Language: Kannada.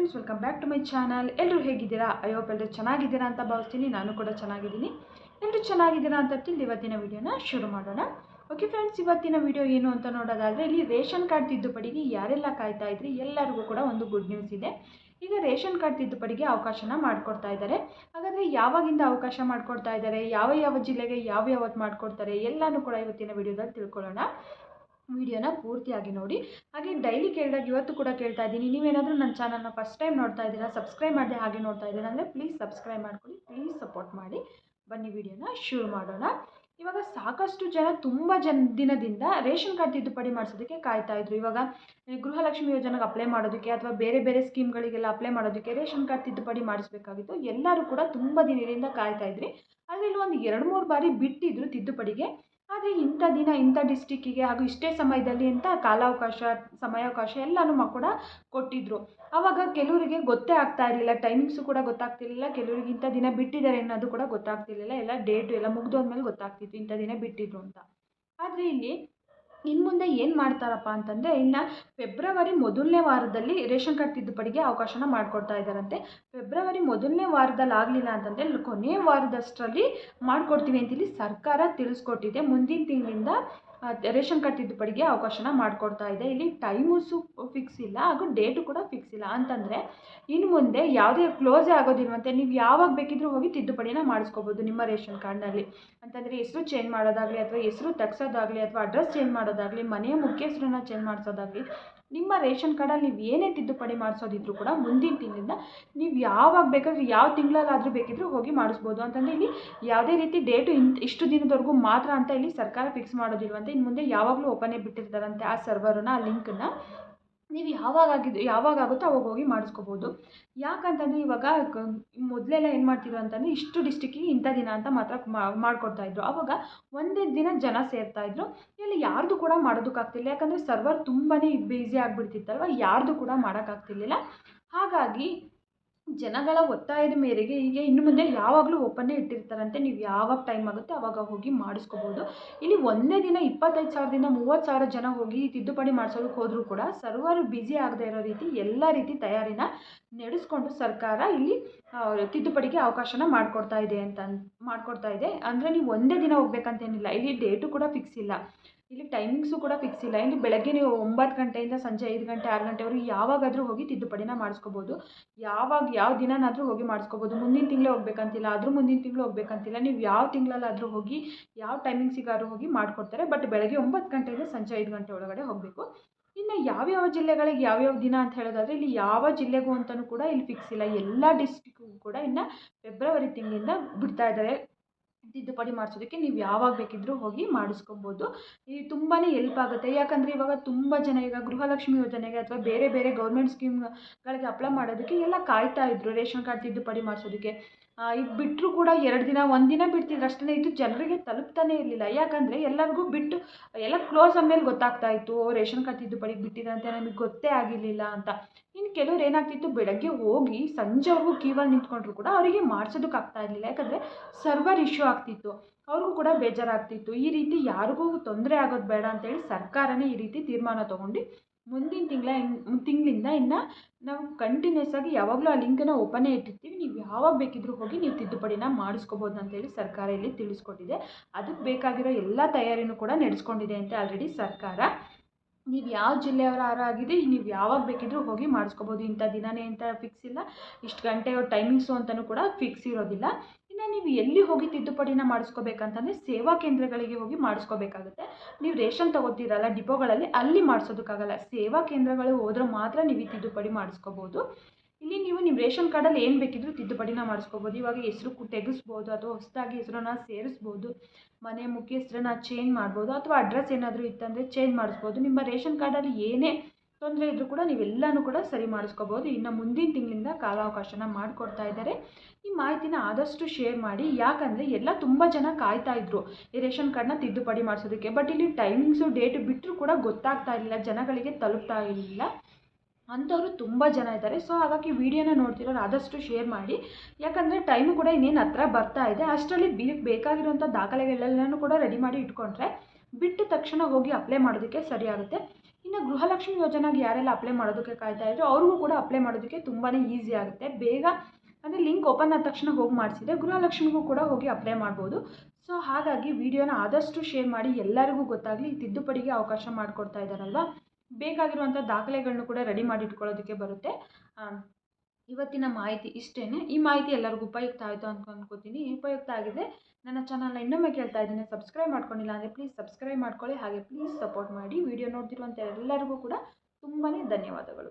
Friends welcome back to my channel ಎಲ್ಲರೂ ಹೇಗಿದ್ದೀರಾ? ಅಯ್ಯೋ ಎಲ್ಲರೂ ಚೆನ್ನಾಗಿದ್ದೀರಾ ಅಂತ ಭಾವಿಸ್ತೀನಿ. ನಾನು ಕೂಡ ಚೆನ್ನಾಗಿದ್ದೀನಿ. ಎಲ್ಲರೂ ಚೆನ್ನಾಗಿದ್ದೀರಾ ಅಂತ ತಿಳಿದು ಇವತ್ತಿನ ವಿಡಿಯೋನ ಶುರು ಮಾಡೋಣ. ಓಕೆ ಫ್ರೆಂಡ್ಸ್ ಇವತ್ತಿನ ವಿಡಿಯೋ ಏನು ಅಂತ ನೋಡೋದಾದರೆ, ಇಲ್ಲಿ ರೇಷನ್ ಕಾರ್ಡ್ ತಿದ್ದುಪಡಿಗೆ ಯಾರೆಲ್ಲ ಕಾಯ್ತಾ ಇದ್ರಿ? ಎಲ್ಲರಿಗೂ ಕೂಡ ಒಂದು ಗುಡ್ ನ್ಯೂಸ್ ಇದೆ. ಈಗ ರೇಷನ್ ಕಾರ್ಡ್ ತಿದ್ದುಪಡಿಗೆ ಅವಕಾಶನ ಮಾಡಿಕೊಡ್ತಾ ಇದ್ದಾರೆ. ಹಾಗಾದರೆ ಯಾವಾಗಿಂದ ಅವಕಾಶ ಮಾಡಿಕೊಡ್ತಾ ಇದ್ದಾರೆ? ಯಾವ ಯಾವ ಜಿಲ್ಲೆಗೆ ಯಾವ ಯಾವತ್ತು ಮಾಡಿಕೊಡ್ತಾರೆ? ಎಲ್ಲನೂ ಕೂಡ ಇವತ್ತಿನ ವಿಡಿಯೋದಲ್ಲಿ ತಿಳ್ಕೊಳ್ಳೋಣ. ವಿಡಿಯೋನ ಪೂರ್ತಿಯಾಗಿ ನೋಡಿ. ಹಾಗೆ ಡೈಲಿ ಕೇಳಿದಾಗ ಇವತ್ತು ಕೂಡ ಕೇಳ್ತಾ ಇದ್ದೀನಿ. ನೀವೇನಾದರೂ ನನ್ನ ಚಾನಲ್ನ ಫಸ್ಟ್ ಟೈಮ್ ನೋಡ್ತಾ ಇದ್ದೀರಾ ಸಬ್ಸ್ಕ್ರೈಬ್ ಮಾಡದೆ ಹಾಗೆ ನೋಡ್ತಾ ಇದ್ದೀರಾ ಅಂದರೆ ಪ್ಲೀಸ್ ಸಬ್ಸ್ಕ್ರೈಬ್ ಮಾಡ್ಕೊಳ್ಳಿ ಪ್ಲೀಸ್ ಸಪೋರ್ಟ್ ಮಾಡಿ. ಬನ್ನಿ ವಿಡಿಯೋನ ಶುರು ಮಾಡೋಣ. ಇವಾಗ ಸಾಕಷ್ಟು ಜನ ತುಂಬ ಜನ ದಿನದಿಂದ ರೇಷನ್ ಕಾರ್ಡ್ ತಿದ್ದುಪಡಿ ಮಾಡಿಸೋದಕ್ಕೆ ಕಾಯ್ತಾ ಇದ್ರು. ಇವಾಗ ಗೃಹಲಕ್ಷ್ಮಿ ಯೋಜನೆಗೆ ಅಪ್ಲೈ ಮಾಡೋದಕ್ಕೆ ಅಥವಾ ಬೇರೆ ಬೇರೆ ಸ್ಕೀಮ್ಗಳಿಗೆಲ್ಲ ಅಪ್ಲೈ ಮಾಡೋದಕ್ಕೆ ರೇಷನ್ ಕಾರ್ಡ್ ತಿದ್ದುಪಡಿ ಮಾಡಿಸಬೇಕಾಗಿತ್ತು. ಎಲ್ಲರೂ ಕೂಡ ತುಂಬ ದಿನದಿಂದ ಕಾಯ್ತಾ ಇದ್ರಿ. ಆದರೆ ಇಲ್ಲಿ ಒಂದು ಎರಡು ಮೂರು ಬಾರಿ ಬಿಟ್ಟಿದ್ರು ತಿದ್ದುಪಡಿಗೆ. ಆದರೆ ಇಂಥ ದಿನ ಇಂಥ ಡಿಸ್ಟಿಕ್ಕಿಗೆ ಹಾಗೂ ಇಷ್ಟೇ ಸಮಯದಲ್ಲಿ ಅಂತ ಕಾಲಾವಕಾಶ, ಸಮಯಾವಕಾಶ ಎಲ್ಲನೂ ಕೂಡ ಕೊಟ್ಟಿದ್ದರು ಆವಾಗ ಕೆಲವರಿಗೆ ಗೊತ್ತೇ ಆಗ್ತಾ ಇರಲಿಲ್ಲ ಟೈಮಿಂಗ್ಸು ಕೂಡ ಗೊತ್ತಾಗ್ತಿರ್ಲಿಲ್ಲ, ಕೆಲವರಿಗೆ ಇಂಥ ದಿನ ಬಿಟ್ಟಿದ್ದಾರೆ ಅನ್ನೋದು ಕೂಡ ಗೊತ್ತಾಗ್ತಿರ್ಲಿಲ್ಲ. ಎಲ್ಲ ಡೇಟು ಎಲ್ಲ ಮುಗ್ದೋದ್ಮೇಲೆ ಗೊತ್ತಾಗ್ತಿತ್ತು ಇಂಥ ದಿನ ಬಿಟ್ಟಿದ್ರು ಅಂತ. ಆದರೆ ಇಲ್ಲಿ ಇನ್ನು ಮುಂದೆ ಏನು ಮಾಡ್ತಾರಪ್ಪ ಅಂತಂದರೆ, ಇನ್ನು ಫೆಬ್ರವರಿ ಮೊದಲನೇ ವಾರದಲ್ಲಿ ರೇಷನ್ ಕಾರ್ಡ್ ತಿದ್ದುಪಡಿಗೆ ಅವಕಾಶನ ಮಾಡಿಕೊಡ್ತಾ ಇದ್ದಾರಂತೆ. ಫೆಬ್ರವರಿ ಮೊದಲನೇ ವಾರದಲ್ಲಿ ಆಗಲಿಲ್ಲ ಅಂತಂದರೆ ಕೊನೆಯ ವಾರದಷ್ಟರಲ್ಲಿ ಮಾಡಿಕೊಡ್ತೀವಿ ಅಂತೇಳಿ ಸರ್ಕಾರ ತಿಳಿಸ್ಕೊಟ್ಟಿದೆ. ಮುಂದಿನ ತಿಂಗಳಿಂದ ರೇಷನ್ ಕಾರ್ಡ್ ತಿದ್ದುಪಡಿಗೆ ಅವಕಾಶನ ಮಾಡಿಕೊಡ್ತಾ ಇದೆ. ಇಲ್ಲಿ ಟೈಮುಸು ಫಿಕ್ಸ್ ಇಲ್ಲ, ಹಾಗೂ ಡೇಟು ಕೂಡ ಫಿಕ್ಸ್ ಇಲ್ಲ. ಅಂತಂದರೆ, ಇನ್ನು ಮುಂದೆ ಯಾವುದೇ ಕ್ಲೋಸೇ ಆಗೋದಿಲ್ವಂತೆ, ನೀವು ಯಾವಾಗ ಬೇಕಿದ್ರೂ ಹೋಗಿ ತಿದ್ದುಪಡಿನ ಮಾಡಿಸ್ಕೋಬೋದು ನಿಮ್ಮ ರೇಷನ್ ಕಾರ್ಡ್ನಲ್ಲಿ. ಅಂತಂದರೆ, ಹೆಸರು ಚೇಂಜ್ ಮಾಡೋದಾಗಲಿ, ಅಥವಾ ಹೆಸರು ತೆಗ್ಸೋದಾಗಲಿ, ಅಥವಾ ಅಡ್ರೆಸ್ ಚೇಂಜ್ ಮಾಡೋದಾಗಲಿ, ಮನೆಯ ಮುಖ್ಯಸ್ಥರನ್ನ ಚೇಂಜ್ ಮಾಡಿಸೋದಾಗಲಿ ನಿಮ್ಮ ರೇಷನ್ ಕಾರ್ಡಲ್ಲಿ ನೀವು ಏನೇ ತಿದ್ದುಪಡಿ ಮಾಡಿಸೋದಿದ್ರು ಕೂಡ ಮುಂದಿನ ತಿಂಗಳಿಂದ ನೀವು ಯಾವಾಗ ಬೇಕಾದರೂ, ಯಾವ ತಿಂಗಳಲ್ಲಾದರೂ ಬೇಕಿದ್ರೂ ಹೋಗಿ ಮಾಡಿಸ್ಬೋದು. ಅಂತಂದರೆ ಇಲ್ಲಿ ಯಾವುದೇ ರೀತಿ ಡೇಟು ಇಂತ ಇಷ್ಟು ದಿನದವರೆಗೂ ಮಾತ್ರ ಅಂತ ಇಲ್ಲಿ ಸರ್ಕಾರ ಫಿಕ್ಸ್ ಮಾಡೋದಿಲ್ವಂತೆ. ಇನ್ನು ಮುಂದೆ ಯಾವಾಗಲೂ ಓಪನೇ ಬಿಟ್ಟಿರ್ತಾರಂತೆ ಆ ಸರ್ವರನ್ನ ಆ ಲಿಂಕನ್ನು ನೀವು ಯಾವಾಗ ಆಗಿದ್ದು ಯಾವಾಗ ಆಗುತ್ತೋ ಅವಾಗ ಹೋಗಿ ಮಾಡಿಸ್ಕೋಬೋದು. ಯಾಕಂತಂದರೆ ಇವಾಗ ಮೊದಲೆಲ್ಲ ಏನು ಮಾಡ್ತಿದ್ರು ಅಂತಂದರೆ ಇಷ್ಟು ಡಿಸ್ಟಿಕ್ಕಿಗೆ ಇಂಥ ದಿನ ಅಂತ ಮಾತ್ರ ಮಾಡ್ಕೊಡ್ತಾ ಇದ್ರು. ಅವಾಗ ಒಂದೇ ದಿನ ಜನ ಸೇರ್ತಾ ಇದ್ರು. ಇಲ್ಲಿ ಯಾರ್ದು ಕೂಡ ಮಾಡೋದಕ್ಕಾಗ್ತಿಲ್ಲ. ಯಾಕಂದರೆ ಸರ್ವರ್ ತುಂಬಾ ಬ್ಯುಸಿ ಆಗಿಬಿಡ್ತಿತ್ತಲ್ವ? ಯಾರ್ದು ಕೂಡ ಮಾಡೋಕ್ಕಾಗ್ತಿರ್ಲಿಲ್ಲ. ಹಾಗಾಗಿ ಜನಗಳ ಒತ್ತಾಯದ ಮೇರೆಗೆ ಈಗ ಇನ್ನು ಮುಂದೆ ಯಾವಾಗಲೂ ಓಪನ್ನೇ ಇಟ್ಟಿರ್ತಾರಂತೆ, ನೀವು ಯಾವಾಗ ಟೈಮ್ ಆಗುತ್ತೆ ಆವಾಗ ಹೋಗಿ ಮಾಡಿಸ್ಕೋಬೋದು. ಇಲ್ಲಿ ಒಂದೇ ದಿನ ಇಪ್ಪತ್ತೈದು ಸಾವಿರದಿಂದ ಮೂವತ್ತು ಸಾವಿರ ಜನ ಹೋಗಿ ತಿದ್ದುಪಡಿ ಮಾಡಿಸೋದಕ್ಕೆ ಹೋದರೂ ಕೂಡ ಸರ್ವರ್ ಬ್ಯುಸಿ ಆಗದೆ ಇರೋ ರೀತಿ ಎಲ್ಲ ರೀತಿ ತಯಾರಿನ ನಡೆಸ್ಕೊಂಡು ಸರ್ಕಾರ ಇಲ್ಲಿ ತಿದ್ದುಪಡಿಗೆ ಅವಕಾಶನ ಮಾಡಿಕೊಡ್ತಾ ಇದೆ ಅಂತ, ಮಾಡಿಕೊಡ್ತಾ ಇದೆ. ಅಂದರೆ ನೀವು ಒಂದೇ ದಿನ ಹೋಗ್ಬೇಕಂತೇನಿಲ್ಲ, ಇಲ್ಲಿ ಡೇಟು ಕೂಡ ಫಿಕ್ಸ್ ಇಲ್ಲ. ಇಲ್ಲಿ ಟೈಮಿಂಗ್ಸು ಕೂಡ ಫಿಕ್ಸ್ ಇಲ್ಲ. ಇಲ್ಲಿ ಬೆಳಗ್ಗೆ ನೀವು ಒಂಬತ್ತು ಗಂಟೆಯಿಂದ ಸಂಜೆ ಐದು ಗಂಟೆ, ಆರು ಗಂಟೆವರೆಗೂ ಯಾವಾಗಾದರೂ ಹೋಗಿ ತಿದ್ದುಪಡಿನ ಮಾಡಿಸ್ಕೋಬೋದು. ಯಾವಾಗ, ಯಾವ ದಿನನಾದರೂ ಹೋಗಿ ಮಾಡಿಸ್ಕೋಬೋದು. ಮುಂದಿನ ತಿಂಗಳೇ ಹೋಗ್ಬೇಕಂತಿಲ್ಲ ಅದ್ರ ಮುಂದಿನ ತಿಂಗಳು ಹೋಗ್ಬೇಕಂತಿಲ್ಲ. ನೀವು ಯಾವ ತಿಂಗಳಲ್ಲಾದರೂ ಹೋಗಿ, ಯಾವ ಟೈಮಿಂಗ್ಸಿಗಾದ್ರೂ ಹೋಗಿ ಮಾಡಿಕೊಡ್ತಾರೆ. ಬಟ್ ಬೆಳಗ್ಗೆ ಒಂಬತ್ತು ಗಂಟೆಯಿಂದ ಸಂಜೆ ಐದು ಗಂಟೆ ಒಳಗಡೆ ಹೋಗಬೇಕು. ಇನ್ನು ಯಾವ್ಯಾವ ಜಿಲ್ಲೆಗಳಿಗೆ ಯಾವ್ಯಾವ ದಿನ ಅಂತ ಹೇಳೋದಾದರೆ, ಇಲ್ಲಿ ಯಾವ ಜಿಲ್ಲೆಗೂ ಅಂತಲೂ ಕೂಡ ಇಲ್ಲಿ ಫಿಕ್ಸ್ ಇಲ್ಲ. ಎಲ್ಲ ಡಿಸ್ಟಿಕ್ಗೂ ಕೂಡ ಇನ್ನು ಫೆಬ್ರವರಿ ತಿಂಗಳಿಂದ ಬಿಡ್ತಾ ಇದ್ದಾರೆ. ತಿದ್ದುಪಡಿ ಮಾಡಿಸೋದಕ್ಕೆ ನೀವು ಯಾವಾಗ ಬೇಕಿದ್ದರೂ ಹೋಗಿ ಮಾಡಿಸ್ಕೊಬೋದು. ಇದು ತುಂಬಾ ಎಲ್ಪ್ ಆಗುತ್ತೆ. ಯಾಕಂದರೆ ಇವಾಗ ತುಂಬ ಜನ ಈಗ ಗೃಹಲಕ್ಷ್ಮಿ ಯೋಜನೆಗೆ ಅಥವಾ ಬೇರೆ ಬೇರೆ ಗೌರ್ಮೆಂಟ್ ಸ್ಕೀಮ್ಗಳಿಗೆ ಅಪ್ಲೈ ಮಾಡೋದಕ್ಕೆ ಎಲ್ಲ ಕಾಯ್ತಾ ಇದ್ರು ರೇಷನ್ ಕಾರ್ಡ್ ತಿದ್ದುಪಡಿ ಮಾಡಿಸೋದಕ್ಕೆ. ಇದು ಬಿಟ್ಟರು ಕೂಡ ಎರಡು ದಿನ, ಒಂದು ದಿನ ಬಿಡ್ತಿದ್ರು ಅಷ್ಟೇ ಇದು ಜನರಿಗೆ ತಲುಪ್ತಾನೇ ಇರಲಿಲ್ಲ. ಯಾಕಂದರೆ ಎಲ್ಲರಿಗೂ ಬಿಟ್ಟು, ಎಲ್ಲ ಕ್ಲೋಸ್ ಆದಮೇಲೆ ಗೊತ್ತಾಗ್ತಾ ಇತ್ತು ರೇಷನ್ ಕಾರ್ಡ್ ತಿದ್ದುಪಡಿಗೆ ಬಿಟ್ಟಿದಂತೆ ನಮಗೆ ಗೊತ್ತೇ ಆಗಿರಲಿಲ್ಲ ಅಂತ. ಇನ್ನು ಕೆಲವ್ರು ಏನಾಗ್ತಿತ್ತು, ಬೆಳಗ್ಗೆ ಹೋಗಿ ಸಂಜೆವರೆಗೂ ಕ್ಯೂವಲ್ಲಿ ನಿಂತ್ಕೊಂಡ್ರು ಕೂಡ ಅವರಿಗೆ ಮಾಡಿಸೋದಕ್ಕೆ ಆಗ್ತಾ ಇರಲಿಲ್ಲ. ಯಾಕಂದರೆ ಸರ್ವರ್ ಇಶ್ಯೂ ಆಗ್ತಿತ್ತು. ಅವ್ರಿಗೂ ಕೂಡ ಬೇಜಾರಾಗ್ತಿತ್ತು. ಈ ರೀತಿ ಯಾರಿಗೂ ತೊಂದರೆ ಆಗೋದು ಬೇಡ ಅಂತೇಳಿ ಸರ್ಕಾರನೇ ಈ ರೀತಿ ತೀರ್ಮಾನ ತೊಗೊಂಡು ಮುಂದಿನ ತಿಂಗಳ ತಿಂಗಳಿಂದ ಇನ್ನು ನಾವು ಕಂಟಿನ್ಯೂಸ್ ಆಗಿ ಯಾವಾಗಲೂ ಆ ಲಿಂಕನ್ನು ಓಪನೇ ಇಟ್ಟಿರ್ತೀವಿ. ನೀವು ಯಾವಾಗ ಬೇಕಿದ್ರೂ ಹೋಗಿ ನೀವು ತಿದ್ದುಪಡಿನ ಮಾಡಿಸ್ಕೋಬೋದು ಅಂತೇಳಿ ಸರ್ಕಾರ ಇಲ್ಲಿ ತಿಳಿಸ್ಕೊಟ್ಟಿದೆ. ಅದಕ್ಕೆ ಬೇಕಾಗಿರೋ ಎಲ್ಲ ತಯಾರಿನೂ ಕೂಡ ನಡೆಸ್ಕೊಂಡಿದೆ ಅಂತ ಆಲ್ರೆಡಿ ಸರ್ಕಾರ ನೀವು ಯಾವ ಜಿಲ್ಲೆಯವರ ಆಗಿದೆ ನೀವು ಯಾವಾಗ ಬೇಕಿದ್ರೂ ಹೋಗಿ ಮಾಡಿಸ್ಕೋಬೋದು. ಇಂಥ ದಿನನೇ ಅಂತ ಫಿಕ್ಸ್ ಇಲ್ಲ. ಇಷ್ಟು ಗಂಟೆ ಟೈಮಿಂಗ್ಸು ಅಂತಲೂ ಕೂಡ ಫಿಕ್ಸ್ ಇರೋದಿಲ್ಲ. ಇನ್ನು ನೀವು ಎಲ್ಲಿ ಹೋಗಿ ತಿದ್ದುಪಡಿನ ಮಾಡಿಸ್ಕೋಬೇಕಂತಂದರೆ ಸೇವಾ ಕೇಂದ್ರಗಳಿಗೆ ಹೋಗಿ ಮಾಡಿಸ್ಕೋಬೇಕಾಗುತ್ತೆ. ನೀವು ರೇಷನ್ ತೊಗೋತೀರಲ್ಲ ಡಿಪೋಗಳಲ್ಲಿ, ಅಲ್ಲಿ ಮಾಡಿಸೋದಕ್ಕಾಗಲ್ಲ. ಸೇವಾ ಕೇಂದ್ರಗಳು ಹೋದ್ರೆ ಮಾತ್ರ ನೀವು ತಿದ್ದುಪಡಿ ಮಾಡಿಸ್ಕೋಬೋದು. ಇಲ್ಲಿ ನೀವು ನಿಮ್ಮ ರೇಷನ್ ಕಾರ್ಡಲ್ಲಿ ಏನು ಬೇಕಿದ್ರೂ ತಿದ್ದುಪಡಿನ ಮಾಡಿಸ್ಕೋಬೋದು. ಇವಾಗ ಹೆಸರು ತೆಗೆಸ್ಬೋದು ಅಥವಾ ಹೊಸದಾಗಿ ಹೆಸರನ್ನ ಸೇರಿಸ್ಬೋದು. ಮನೆ ಮುಖ್ಯಸ್ಥರನ್ನ ಚೇಂಜ್ ಮಾಡ್ಬೋದು ಅಥವಾ ಅಡ್ರೆಸ್ ಏನಾದರೂ ಇತ್ತಂದರೆ ಚೇಂಜ್ ಮಾಡಿಸ್ಬೋದು. ನಿಮ್ಮ ರೇಷನ್ ಕಾರ್ಡಲ್ಲಿ ಏನೇ ತೊಂದರೆ ಇದ್ದರೂ ಕೂಡ ನೀವೆಲ್ಲನೂ ಕೂಡ ಸರಿ ಮಾಡಿಸ್ಕೋಬೋದು. ಇನ್ನು ಮುಂದಿನ ತಿಂಗಳಿಂದ ಕಾಲಾವಕಾಶನ ಮಾಡಿಕೊಡ್ತಾ ಇದ್ದಾರೆ. ಈ ಮಾಹಿತಿನ ಆದಷ್ಟು ಶೇರ್ ಮಾಡಿ. ಯಾಕಂದರೆ ಎಲ್ಲ ತುಂಬ ಜನ ಕಾಯ್ತಾ ಇದ್ರು ಈ ರೇಷನ್ ಕಾರ್ಡ್ನ ತಿದ್ದುಪಡಿ ಮಾಡಿಸೋದಕ್ಕೆ. ಬಟ್ ಇಲ್ಲಿ ಟೈಮಿಂಗ್ಸು ಡೇಟ್ ಬಿಟ್ಟರೂ ಕೂಡ ಗೊತ್ತಾಗ್ತಾ ಇರಲಿಲ್ಲ. ಜನಗಳಿಗೆ ತಲುಪ್ತಾ ಇರಲಿಲ್ಲ. ಅಂಥವರು ತುಂಬ ಜನ ಇದ್ದಾರೆ. ಸೊ ಹಾಗಾಗಿ ವಿಡಿಯೋನ ನೋಡ್ತಿರೋರು ಆದಷ್ಟು ಶೇರ್ ಮಾಡಿ. ಯಾಕಂದರೆ ಟೈಮು ಕೂಡ ಇನ್ನೇನು ಹತ್ರ ಬರ್ತಾ ಇದೆ. ಅಷ್ಟರಲ್ಲಿ ಬಿ ಬೇಕಾಗಿರುವಂಥ ದಾಖಲೆಗಳೆಲ್ಲನೂ ಕೂಡ ರೆಡಿ ಮಾಡಿ ಇಟ್ಕೊಂಡ್ರೆ ಬಿಟ್ಟು ತಕ್ಷಣ ಹೋಗಿ ಅಪ್ಲೈ ಮಾಡೋದಕ್ಕೆ ಸರಿ ಆಗುತ್ತೆ. ಇನ್ನು ಗೃಹಲಕ್ಷ್ಮಿ ಯೋಜನೆಗೆ ಯಾರೆಲ್ಲ ಅಪ್ಲೈ ಮಾಡೋದಕ್ಕೆ ಕಾಯ್ತಾ ಇದ್ರು ಅವ್ರಿಗೂ ಕೂಡ ಅಪ್ಲೈ ಮಾಡೋದಕ್ಕೆ ತುಂಬಾ ಈಸಿ ಆಗುತ್ತೆ. ಬೇಗ ಅಂದರೆ ಲಿಂಕ್ ಓಪನ್ ಆದ ತಕ್ಷಣ ಹೋಗಿ ಮಾಡಿಸಿದ್ರೆ ಗೃಹಲಕ್ಷ್ಮಿಗೂ ಕೂಡ ಹೋಗಿ ಅಪ್ಲೈ ಮಾಡ್ಬೋದು. ಸೊ ಹಾಗಾಗಿ ವಿಡಿಯೋನ ಆದಷ್ಟು ಶೇರ್ ಮಾಡಿ ಎಲ್ಲರಿಗೂ ಗೊತ್ತಾಗಲಿ, ತಿದ್ದುಪಡಿಗೆ ಅವಕಾಶ ಮಾಡಿಕೊಡ್ತಾ ಇದ್ದಾರಲ್ವಾ? ಬೇಕಾಗಿರುವಂಥ ದಾಖಲೆಗಳನ್ನು ಕೂಡ ರೆಡಿ ಮಾಡಿ ಇಟ್ಕೊಳ್ಳೋದಕ್ಕೆ ಬರುತ್ತೆ ಇವತ್ತಿನ ಮಾಹಿತಿ ಇಷ್ಟೇ ಈ ಮಾಹಿತಿ ಎಲ್ಲರಿಗೂ ಉಪಯುಕ್ತ ಆಯಿತು ಅಂತ ಅಂದ್ಕೋತೀನಿ ಉಪಯುಕ್ತ ಆಗಿದೆ. ನನ್ನ ಚಾನಲ್ನ ಇನ್ನೊಮ್ಮೆ ಕೇಳ್ತಾ ಇದ್ದೀನಿ. ಸಬ್ಸ್ಕ್ರೈಬ್ ಮಾಡ್ಕೊಂಡಿಲ್ಲ ಅಂದರೆ ಪ್ಲೀಸ್ ಸಬ್ಸ್ಕ್ರೈಬ್ ಮಾಡ್ಕೊಳ್ಳಿ. ಹಾಗೆ ಪ್ಲೀಸ್ ಸಪೋರ್ಟ್ ಮಾಡಿ. ವಿಡಿಯೋ ನೋಡ್ತಿರುವಂಥ ಎಲ್ಲರಿಗೂ ಕೂಡ ತುಂಬಾ ಧನ್ಯವಾದಗಳು.